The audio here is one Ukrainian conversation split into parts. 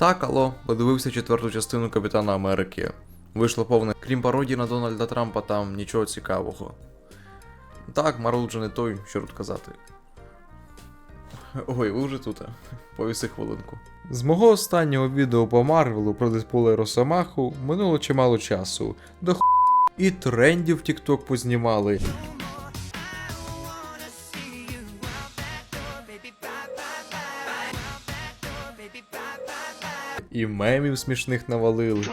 Так, алло, подивився четверту частину Капітана Америки. Вийшло повне. Крім пародії на Дональда Трампа, там нічого цікавого. Так, Марвел вже не той, що тут казати. Ой, ви вже тут. Повіси хвилинку. З мого останнього відео по Марвелу про Дедпула і Росомаху минуло чимало часу. До х... І трендів в TikTok познімали. І мемів смішних навалили.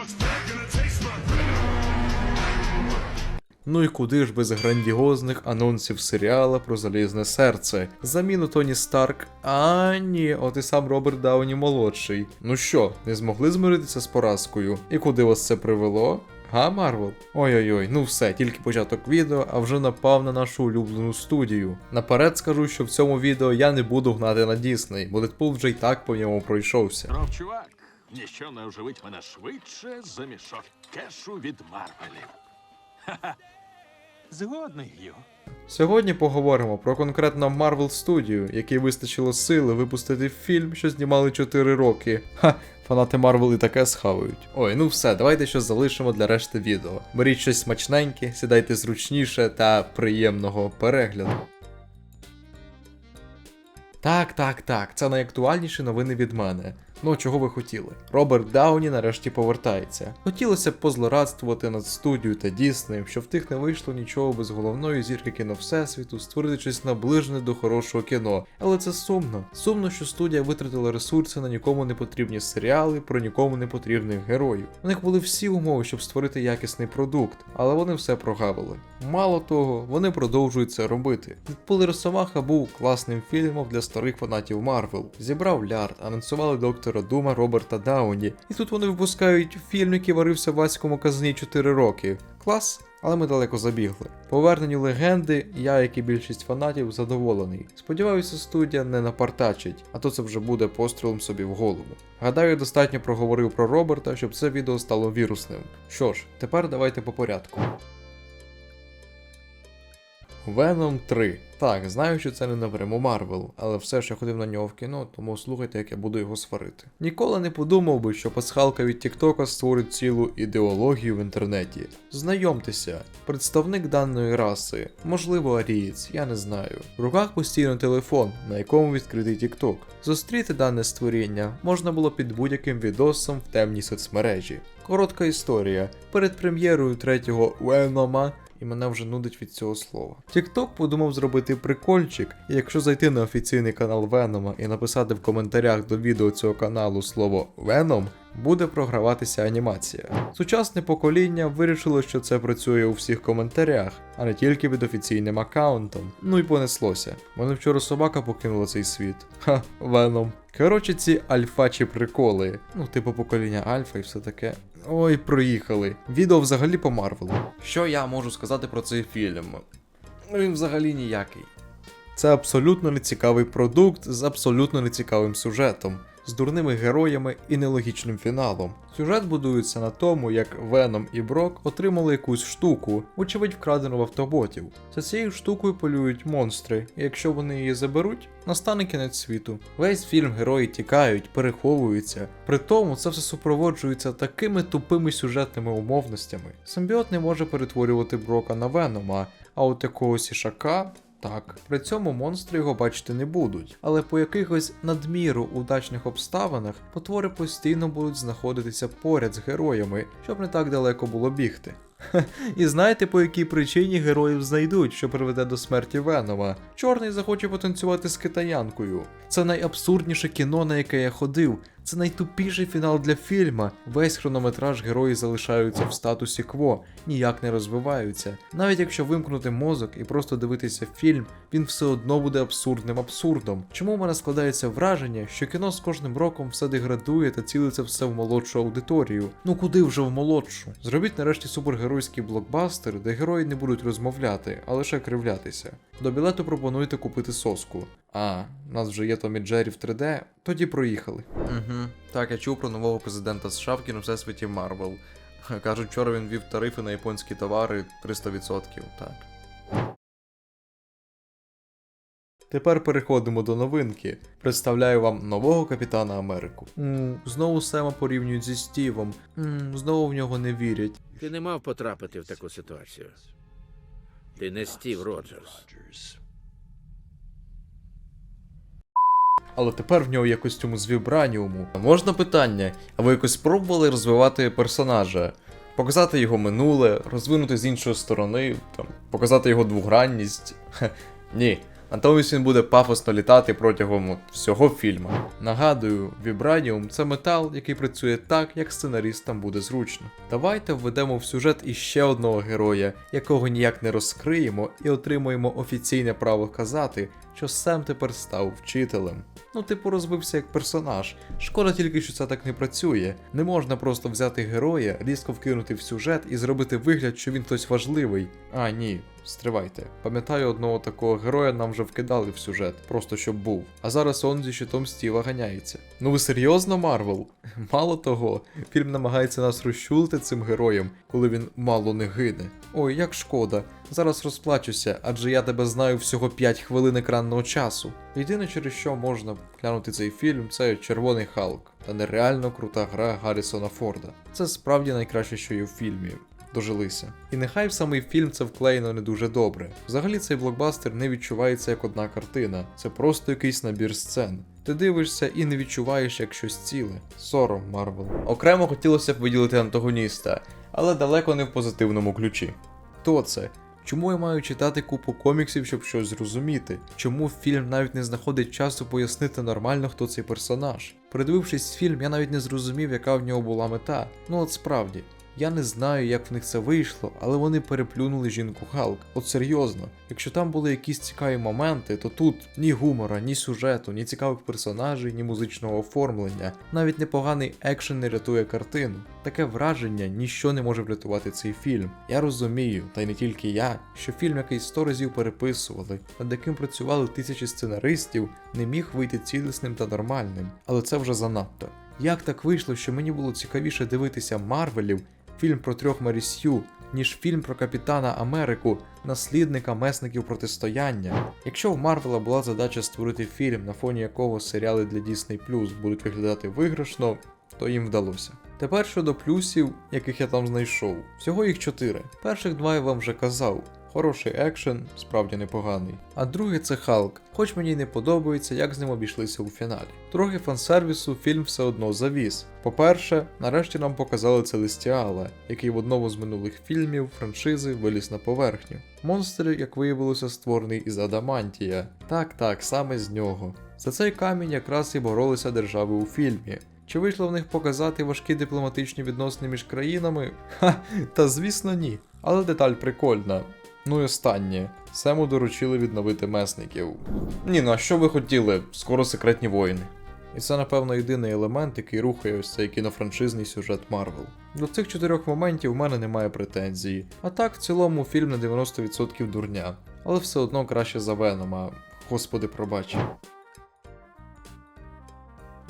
Ну і куди ж без грандіозних анонсів серіала про залізне серце. Заміну Тоні Старк. А ні, от і сам Роберт Дауні молодший. Ну що, не змогли змиритися з поразкою? І куди вас це привело? Га, Марвел? Ой-ой-ой, ну все, тільки початок відео, а вже напав на нашу улюблену студію. Наперед скажу, що в цьому відео я не буду гнати на Дісней, бо Дедпул вже й так по ньому пройшовся. Роб, чувак, ніщо не оживить мене швидше за мішок кешу від Марвелів. Згодний, Гю. Сьогодні поговоримо про конкретно Marvel Studio, якій вистачило сили випустити фільм, що знімали 4 роки. Ха, фанати Marvel і таке схавають. Ой, ну все, давайте щось залишимо для решти відео. Беріть щось смачненьке, сідайте зручніше та приємного перегляду. Так, так, так, це найактуальніші новини від мене. Ну, чого ви хотіли? Роберт Дауні нарешті повертається. Хотілося б позлорадствувати над студією та Діснеєм, що в тих не вийшло нічого без головної зірки кіно Всесвіту, створити щось наближене до хорошого кіно. Але це сумно. Сумно, що студія витратила ресурси на нікому не потрібні серіали про нікому не потрібних героїв. У них були всі умови, щоб створити якісний продукт, але вони все прогавили. Мало того, вони продовжують це робити. Відпули Росомаха був класним фільмом для старих фанатів Марвел. Зібрав лярд, анонсували доктора Дума Роберта Дауні. І тут вони випускають фільм, який варився в ваському казні 4 роки. Клас. Але ми далеко забігли. Поверненню легенди, я, як і більшість фанатів, задоволений. Сподіваюся, студія не напартачить, а то це вже буде пострілом собі в голову. Гадаю, достатньо проговорив про Роберта, щоб це відео стало вірусним. Що ж, тепер давайте по порядку. Venom 3. Так, знаю, що це не напряму Марвел, але все ж я ходив на нього в кіно, тому слухайте, як я буду його сварити. Ніколи не подумав би, що пасхалка від Тіктока створить цілу ідеологію в інтернеті. Знайомтеся, представник даної раси, можливо, арієць, я не знаю. В руках постійно телефон, на якому відкритий Тікток. Зустріти дане створіння можна було під будь-яким відосом в темній соцмережі. Коротка історія. Перед прем'єрою третього Венома і мене вже нудить від цього слова. TikTok подумав зробити прикольчик, і якщо зайти на офіційний канал Венома і написати в коментарях до відео цього каналу слово Venom, буде програватися анімація. Сучасне покоління вирішило, що це працює у всіх коментарях, а не тільки під офіційним аккаунтом. Ну і понеслося. Мене вчора собака покинула цей світ. Ха, Веном. Коротше, ці альфачі приколи, ну, типу покоління Альфа і все таке. Ой, проїхали. Відео взагалі по Марвелу. Що я можу сказати про цей фільм? Ну він взагалі ніякий. Це абсолютно нецікавий продукт з абсолютно нецікавим сюжетом, з дурними героями і нелогічним фіналом. Сюжет будується на тому, як Веном і Брок отримали якусь штуку, очевидь вкрадену в автоботів. За цією штукою полюють монстри, і якщо вони її заберуть, настане кінець світу. Весь фільм герої тікають, переховуються. При тому це все супроводжується такими тупими сюжетними умовностями. Симбіот не може перетворювати Брока на Венома, а от якогось ішака так, при цьому монстри його бачити не будуть, але по якихось надміру удачних обставинах потвори постійно будуть знаходитися поряд з героями, щоб не так далеко було бігти. І знаєте, по якій причині героїв знайдуть, що приведе до смерті Венома? Чорний захоче потанцювати з китаянкою. Це найабсурдніше кіно, на яке я ходив. Це найтупіший фінал для фільма. Весь хронометраж герої залишаються в статусі кво, ніяк не розвиваються. Навіть якщо вимкнути мозок і просто дивитися фільм, він все одно буде абсурдним абсурдом. Чому в мене складається враження, що кіно з кожним роком все деградує та цілиться все в молодшу аудиторію? Ну куди вже в молодшу? Зробіть нарешті супергеройський блокбастер, де герої не будуть розмовляти, а лише кривлятися. До білету пропонуєте купити соску. А, у нас вже є Том і Джері в 3D, тоді проїхали. Угу. Так, я чув про нового президента США в кіно всесвіті Марвел. Кажуть, вчора він ввів тарифи на японські товари 300%, так. Тепер переходимо до новинки. Представляю вам нового капітана Америку. м знову Сема порівнюють зі Стівом. м знову в нього не вірять. Ти не мав потрапити в таку ситуацію. Ти не Стів Роджерс. Але тепер в нього є костюм з вібраніуму. Можна питання? А ви якось спробували розвивати персонажа? Показати його минуле, розвинути з іншої сторони, там, показати його двогранність? Хе, ні. Натомість він буде пафосно літати протягом от всього фільму. Нагадую, вібраніум це метал, який працює так, як сценаристам буде зручно. Давайте введемо в сюжет іще одного героя, якого ніяк не розкриємо, і отримуємо офіційне право казати, що Сем тепер став вчителем. Ну, типу, розвився як персонаж. Шкода тільки, що це так не працює. Не можна просто взяти героя, різко вкинути в сюжет і зробити вигляд, що він хтось важливий. А, ні, стривайте. Пам'ятаю, одного такого героя нам вже вкидали в сюжет, просто щоб був. А зараз он зі щитом Стіва ганяється. Ну ви серйозно, Марвел? Мало того, фільм намагається нас розчулити цим героєм, коли він мало не гине. Ой, як шкода. Зараз розплачуся, адже я тебе знаю всього 5 хвилин екранного часу. Єдине, через що можна глянути цей фільм, це Червоний Халк та нереально крута гра Гаррісона Форда. Це справді найкраще, що є в фільмі. Дожилися. І нехай в самий фільм це вклеєно не дуже добре. Взагалі цей блокбастер не відчувається як одна картина, це просто якийсь набір сцен. Ти дивишся і не відчуваєш як щось ціле. Сором, Марвел. Окремо хотілося б виділити антагоніста, але далеко не в позитивному ключі. Хто це? Чому я маю читати купу коміксів, щоб щось зрозуміти? Чому фільм навіть не знаходить часу пояснити нормально, хто цей персонаж? Передивившись фільм, я навіть не зрозумів, яка в нього була мета. Ну от справді. Я не знаю, як в них це вийшло, але вони переплюнули жінку Халк. От серйозно, якщо там були якісь цікаві моменти, то тут ні гумора, ні сюжету, ні цікавих персонажей, ні музичного оформлення, навіть непоганий екшен не рятує картину. Таке враження ніщо не може врятувати цей фільм. Я розумію, та й не тільки я, що фільм, який сто разів переписували, над яким працювали тисячі сценаристів, не міг вийти цілісним та нормальним. Але це вже занадто. Як так вийшло, що мені було цікавіше дивитися Марвелів, фільм про трьох Марісю, ніж фільм про Капітана Америку, наслідника месників протистояння. Якщо в Марвела була задача створити фільм, на фоні якого серіали для Disney Plus будуть виглядати виграшно, то їм вдалося. Тепер щодо плюсів, яких я там знайшов. Всього їх чотири. Перших два я вам вже казав. Хороший екшен, справді непоганий. А другий це Халк, хоч мені й не подобається, як з ним обійшлися у фіналі. Трохи фансервісу фільм все одно завіз. По-перше, нарешті нам показали Целестіала, який в одному з минулих фільмів франшизи виліз на поверхню. Монстр, як виявилося, створений із Адамантія. Так, так, саме з нього. За цей камінь якраз і боролися держави у фільмі. Чи вийшло в них показати важкі дипломатичні відносини між країнами? Ха, та звісно ні. Але деталь прикольна. Ну і останнє. Сему доручили відновити месників. Ні, ну а що ви хотіли? Скоро секретні воїни. І це, напевно, єдиний елемент, який рухає ось цей кінофраншизний сюжет Марвел. До цих чотирьох моментів в мене немає претензій. А так, в цілому, фільм на 90% дурня. Але все одно краще за Венома. Господи, пробач.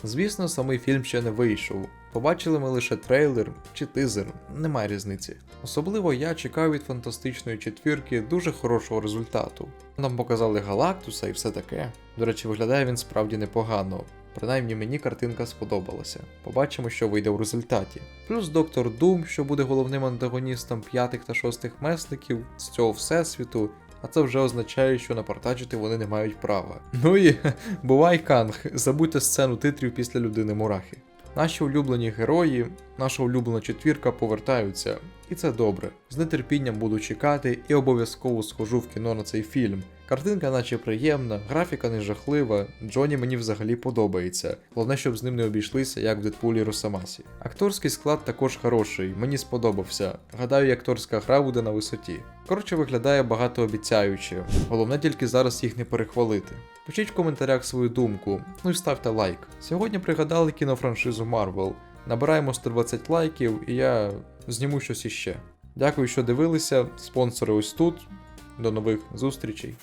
Звісно, самий фільм ще не вийшов. Побачили ми лише трейлер чи тизер, немає різниці. Особливо я чекаю від фантастичної четвірки дуже хорошого результату. Нам показали Галактуса і все таке. До речі, виглядає він справді непогано. Принаймні мені картинка сподобалася. Побачимо, що вийде в результаті. Плюс Доктор Дум, що буде головним антагоністом п'ятих та шостих месників з цього всесвіту, а це вже означає, що напортачити вони не мають права. Ну і бувай Канг, забудьте сцену титрів після людини Мурахи. Наші улюблені герої, наша улюблена четвірка повертаються, і це добре. З нетерпінням буду чекати і обов'язково схожу в кіно на цей фільм. Картинка наче приємна, графіка не жахлива, Джоні мені взагалі подобається. Головне, щоб з ним не обійшлися, як в Дедпулі Росомасі. Акторський склад також хороший, мені сподобався. Гадаю, акторська гра буде на висоті. Коротше, виглядає багатообіцяюче. Головне тільки зараз їх не перехвалити. Пишіть в коментарях свою думку, ну і ставте лайк. Сьогодні пригадали кінофраншизу Marvel. Набираємо 120 лайків, і я зніму щось іще. Дякую, що дивилися. Спонсори ось тут. До нових зустрічей.